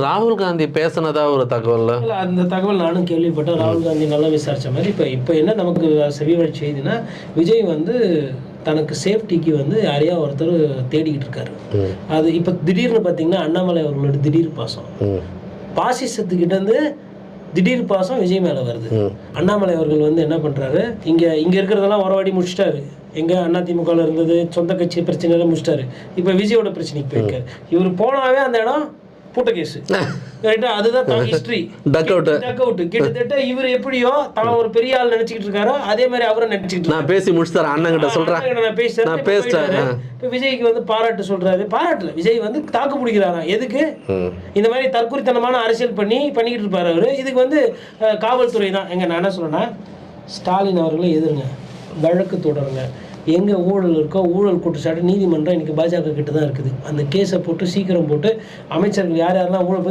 ராகுல் காந்தி பேசினதா ஒரு தகவல் அந்த தகவல் நானும் கேள்விப்பட்டேன். ராகுல் காந்தி நல்லா விசாரிச்ச மாதிரி இப்போ இப்போ என்ன நமக்கு செவிவழி செய்தினா விஜய் வந்து தனக்கு சேஃப்டிக்கு வந்து யாரையா ஒருத்தர் தேடிக்கிட்டு இருக்காரு. அது இப்போ திடீர்னு பார்த்தீங்கன்னா அண்ணாமலை அவர்களோட திடீர் பாசம். பாசிசத்துக்கிட்ட இருந்து திடீர் பாசம் விஜய் மேலே வருது. அண்ணாமலை அவர்கள் வந்து என்ன பண்ணுறாரு இங்கே இங்கே இருக்கிறதெல்லாம் உறவாடி முடிச்சிட்டாரு. எங்கே அதிமுகவில் இருந்தது சொந்த கட்சி பிரச்சனையெல்லாம் முடிச்சிட்டாரு. இப்போ விஜயோட பிரச்சனைக்கு போயிருக்காரு. இவர் போனாவே அந்த இடம் பூட்ட கேஸு ரைட்டா அதுதான் தான் history Duck out. Duck out கிட்டத்தட்ட இவர் எப்படியோ தான் ஒரு பெரிய ஆள் நினைச்சிட்டு இருக்காரோ அதே மாதிரி அவரும் நினைச்சிட்டு நான் பேசி முடிச்சு தரேன். அண்ணன் கிட்ட சொல்றேன். நான் பேசிட்டேன். நான் இப்ப விஜய்க்கு வந்து பாராட்டு சொல்றாரு. பாராட்டல விஜய் வந்து தாக்கு பிடிக்கிறாராம். எதுக்கு. இந்த மாதிரி தற்குறித்தனமான அரசியல் பண்ணி பண்ணிக்கிட்டு இருப்பாரு அவரு. இதுக்கு வந்து காவல்துறை தான். எங்க நான் என்ன சொல்றேன்னா ஸ்டாலின் அவர்களை எதிருங்க. வழக்கு தொடருங்க. எங்கே ஊழல் இருக்கோ ஊழல் குற்றச்சாட்டு நீதிமன்றம் இன்றைக்கி பாஜக கிட்ட தான் இருக்குது. அந்த கேஸை போட்டு சீக்கிரம் போட்டு அமைச்சர்கள் யார் யாரெல்லாம் ஊழல்